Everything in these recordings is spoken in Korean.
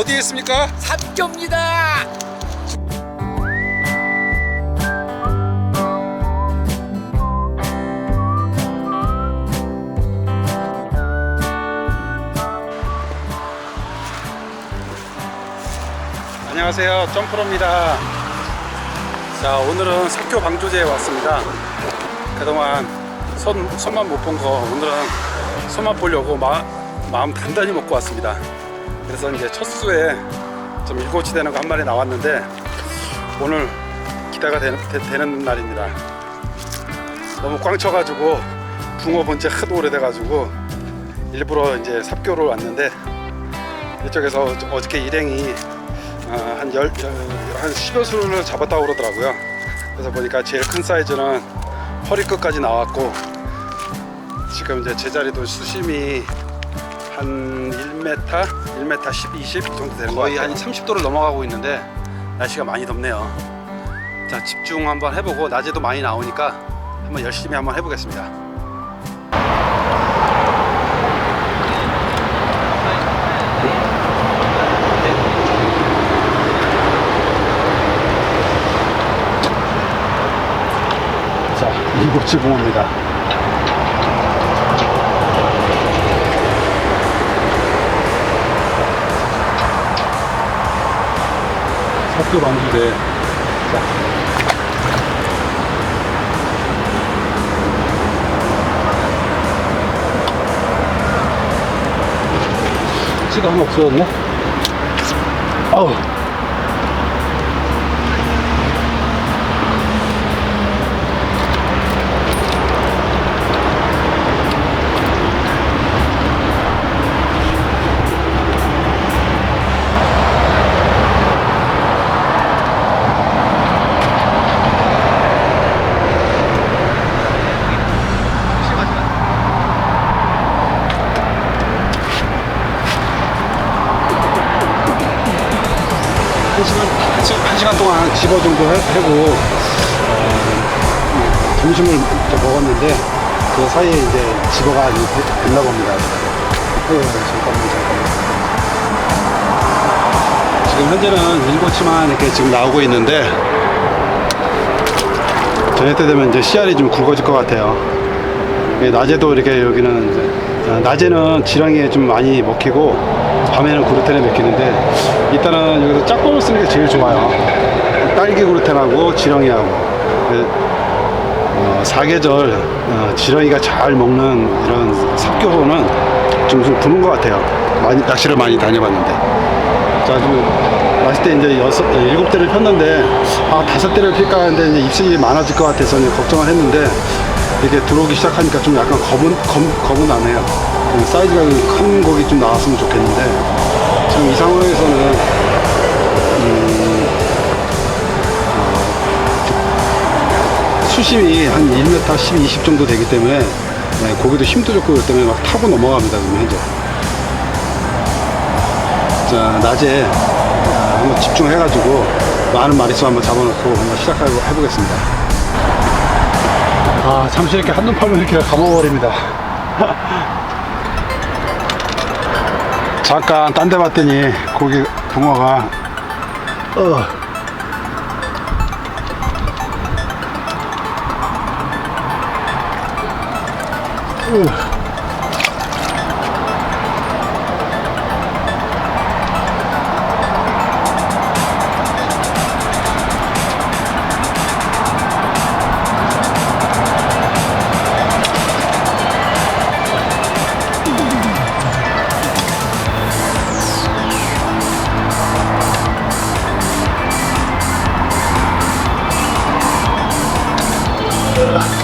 어디에 있습니까? 삽교입니다. 안녕하세요 점프로입니다 자 오늘은 석교 방조제에 왔습니다 그동안 손, 손만 못 본 거 오늘은 손만 보려고 마, 마음 단단히 먹고 왔습니다 그래서 이제 첫 수에 좀 일고치 되는 거 한 마리 나왔는데 오늘 기대가 되는, 되, 는 날입니다 너무 꽝 쳐가지고 붕어 본지 하도 오래돼가지고 일부러 이제 삽교를 왔는데 이쪽에서 어저께 일행이 아, 한 열, 열, 한 10여 수를 잡았다고 그러더라고요. 그래서 보니까 제일 큰 사이즈는 허리 끝까지 나왔고 지금 이제 제자리도 수심이 한 1m, 1m 10, 20 정도 되는 거의 한 30도를 넘어가고 있는데 날씨가 많이 덥네요. 자 집중 한번 해보고 낮에도 많이 나오니까 한번 열심히 한번 해보겠습니다. 자, 일곱치 붕어입니다. 자. 치가 하나 없어졌네? 아우. 시간, 동안 집어 정도 해- 하고, 어, 점심을 이제 먹었는데, 그 사이에 이제 집어가 됐나 봅니다. 어, 잠깐만, 잠깐만. 지금 현재는 일곱치만 이렇게 지금 나오고 있는데, 저녁 때 되면 이제 씨알이 좀 굵어질 것 같아요. 예, 낮에도 이렇게 여기는 낮에는 지렁이에 좀 많이 먹히고 밤에는 구르텐에 먹히는데 일단은 여기서 짝꿍을 쓰는 게 제일 좋아요. 딸기 구르텐하고 지렁이하고 그, 어, 사계절 어, 지렁이가 잘 먹는 이런 삽교호는 좀, 좀 드문 것 같아요. 많이 낚시를 많이 다녀봤는데 자 지금 낚시 때 이제 여섯 어, 일곱 대를 폈는데 아 다섯 대를 필까 하는데 이제 입질이 많아질 것 같아서 이제 걱정을 했는데 이렇게 들어오기 시작하니까 좀 약간 겁은 겁, 겁은 나네요. 그 사이즈가 큰 고기 좀 나왔으면 좋겠는데 지금 이 상황에서는 음, 어, 수심이 한 1m 10, 20 정도 되기 때문에 네, 고기도 힘도 좋고 그렇기 때문에 막 타고 넘어갑니다 지금 현재. 자 낮에 아, 한번 집중해가지고 많은 마리수 한번 잡아놓고 한번 시작해 보겠습니다. 아 잠시 이렇게 한눈 팔면 이렇게 감아버립니다. 잠깐 딴 데 봤더니 고기 붕어가 어. 어. Bye.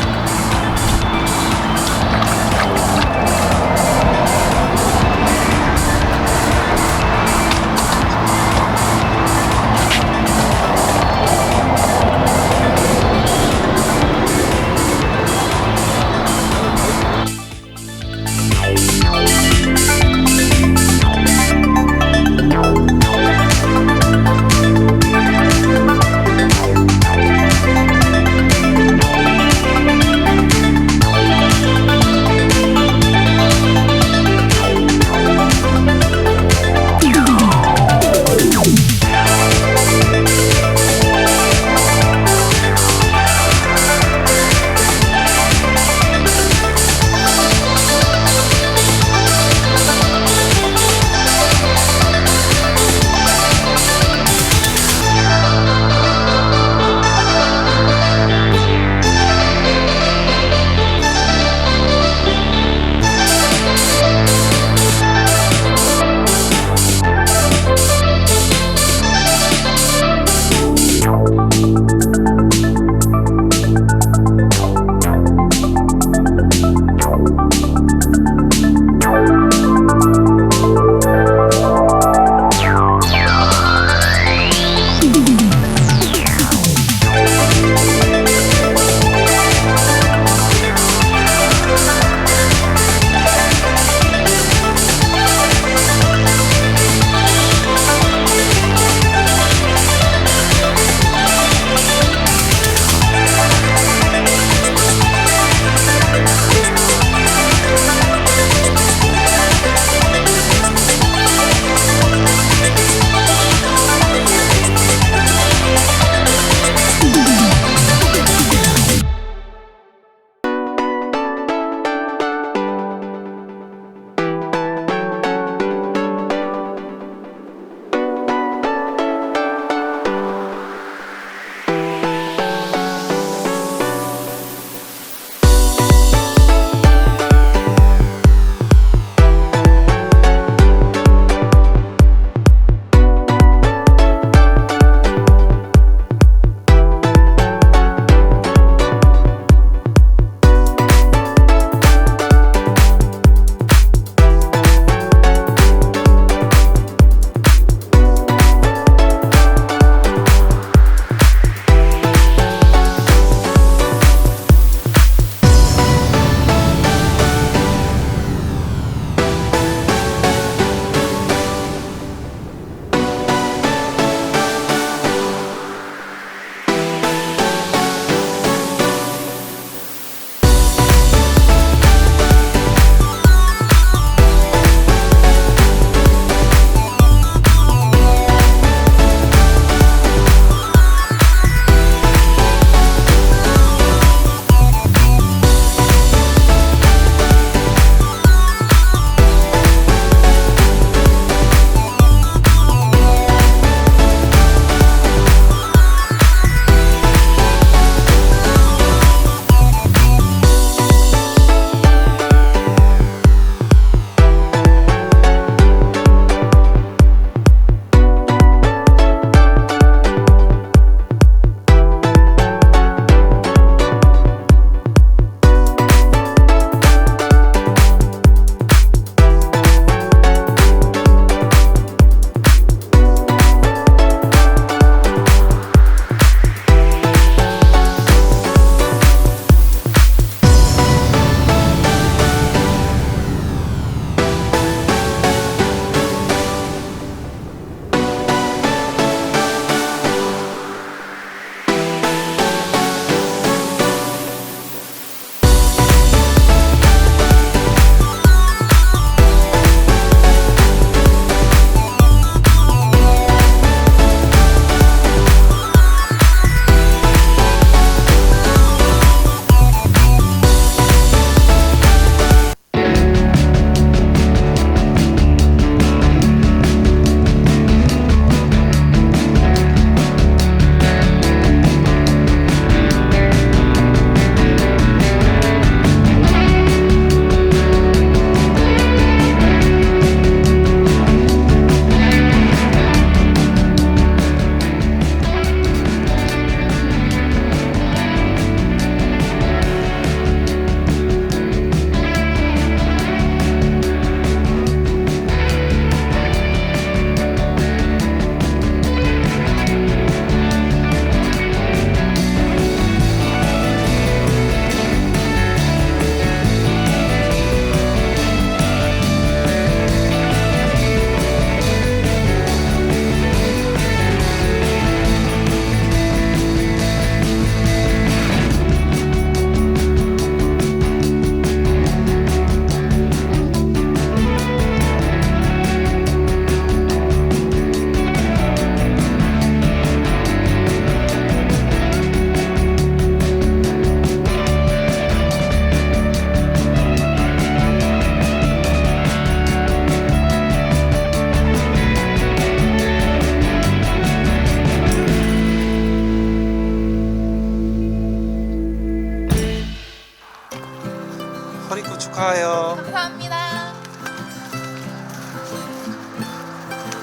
축하해요. 감사합니다.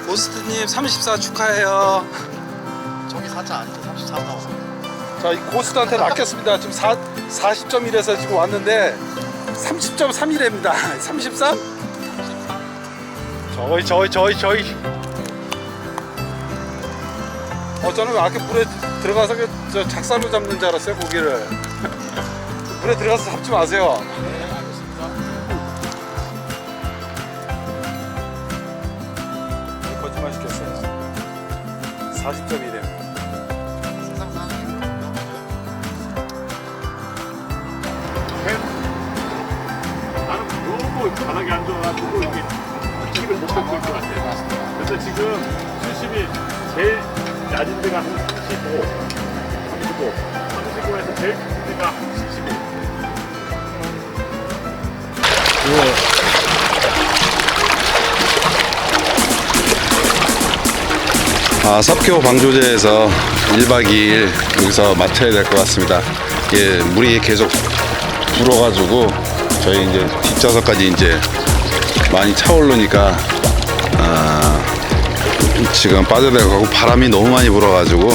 고스트님 34 축하해요. 저기 4차 아니죠? 33 나왔어. 자, 이 고스트한테 낚였습니다. 지금 4, 40.1에서 지금 왔는데 30.31입니다. 33? 저희, 저희, 저희, 저희. 어, 저는 아까 물에 들어가서 그, 저 작살로 잡는 줄 알았어요, 고기를. 물에 들어가서 잡지 마세요. 40.1이에요. 세상 사는 나는 너무 바닥에 앉아가지고 이게 키를 못 받고 있을 것 같아. 그래서 지금 수심이 제일 낮은 데가 한 35, 35, 35에서 제일 큰 데가 한 75. 아, 섭교 방조제에서 1박 2일 여기서 마쳐야 될 것 같습니다. 이게 물이 계속 불어가지고 저희 이제 뒷좌석까지 이제 많이 차오르니까 아, 지금 빠져들어가고 바람이 너무 많이 불어가지고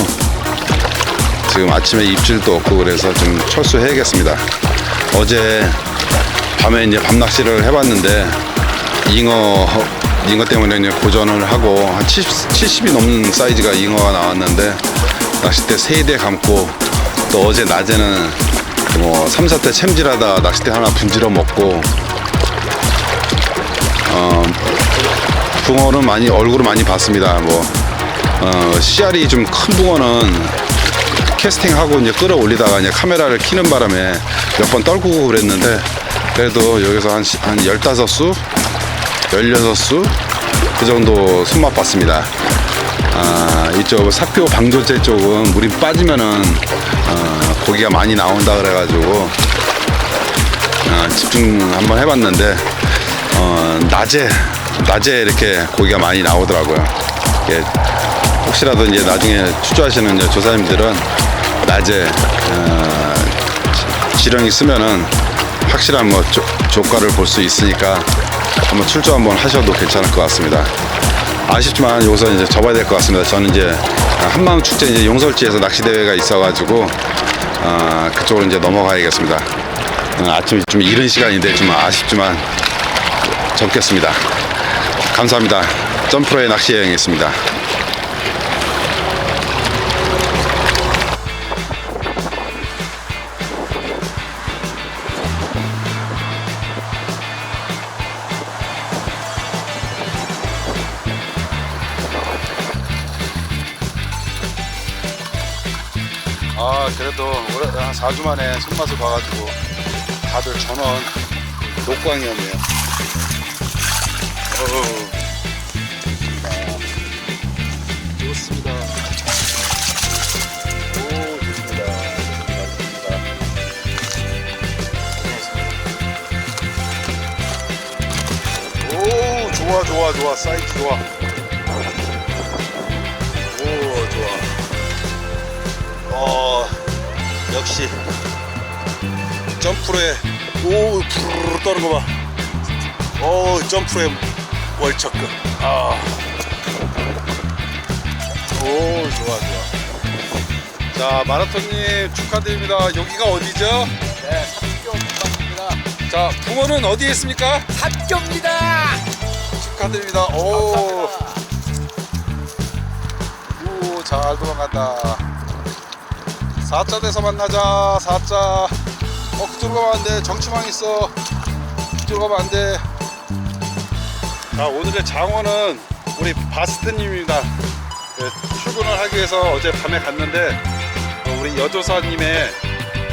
지금 아침에 입질도 없고 그래서 좀 철수해야겠습니다. 어제 밤에 이제 밤 낚시를 해봤는데 잉어 잉어 때문에 이제 고전을 하고 한 70, 70이 넘는 사이즈가 잉어가 나왔는데 낚싯대 세대 감고 또 어제 낮에는 뭐 3, 4대 챔질하다 낚싯대 하나 분질러 먹고 어, 붕어는 많이 얼굴을 많이 봤습니다. 뭐 어, 씨알이 좀 큰 붕어는 캐스팅하고 이제 끌어올리다가 이제 카메라를 키는 바람에 몇 번 떨구고 그랬는데 그래도 여기서 한, 시- 한 15수 16수 그 정도 손맛 봤습니다. 아, 이쪽 삭교 방조제 쪽은 물이 빠지면은 어, 고기가 많이 나온다 그래가지고 어, 집중 한번 해봤는데 어, 낮에 낮에 이렇게 고기가 많이 나오더라고요. 혹시라도 이제 나중에 추조하시는 조사님들은 낮에 어, 지- 지렁이 쓰면은 확실한 뭐 조, 조과를 볼 수 있으니까 한번 출조 한번 하셔도 괜찮을 것 같습니다. 아쉽지만 여기서 이제 접어야 될 것 같습니다. 저는 이제 한마음 축제 이제 용설지에서 낚시 대회가 있어가지고 어, 그쪽으로 이제 넘어가야겠습니다. 어, 아침 좀 이른 시간인데 좀 아쉽지만 접겠습니다. 감사합니다. 점프로의 낚시 여행이었습니다. 그래도 올해 한 4주 만에 손맛을 봐가지고 다들 전원 녹광이었네요. 어우. 좋습니다. 오 좋습니다. 좋아 좋아 좋아. 사이즈 좋아 역시 점프로의 오 푸르르 떠는 거 봐. 오 점프로의 월척급. 아. 오 좋아 좋아. 자 마라톤님 축하드립니다. 여기가 어디죠? 네, 3교 금방입니다. 자 붕어는 어디에 있습니까? 3교입니다. 축하드립니다. 오. 오, 잘 도망간다. 4자 돼서 만나자. 4자. 어, 그쪽으로 가면 안 돼. 정치망 있어. 그쪽으로 가면 안 돼. 자, 오늘의 장원은 우리 바스트님입니다. 그, 출근을 하기 위해서 어제 밤에 갔는데, 어, 우리 여조사님의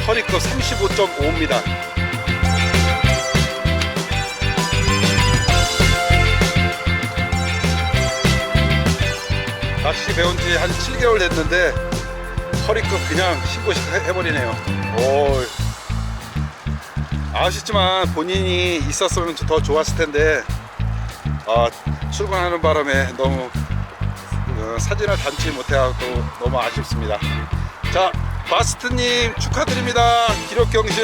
허리급 35.5입니다. 낚시 배운 지 한 7개월 됐는데 허리급 그냥 신고식 해- 해버리네요. 오. 아쉽지만 본인이 있었으면 더 좋았을 텐데 아, 출근하는 바람에 너무 어, 사진을 담지 못해서 너무 아쉽습니다. 자, 바스트님 축하드립니다. 기록 경신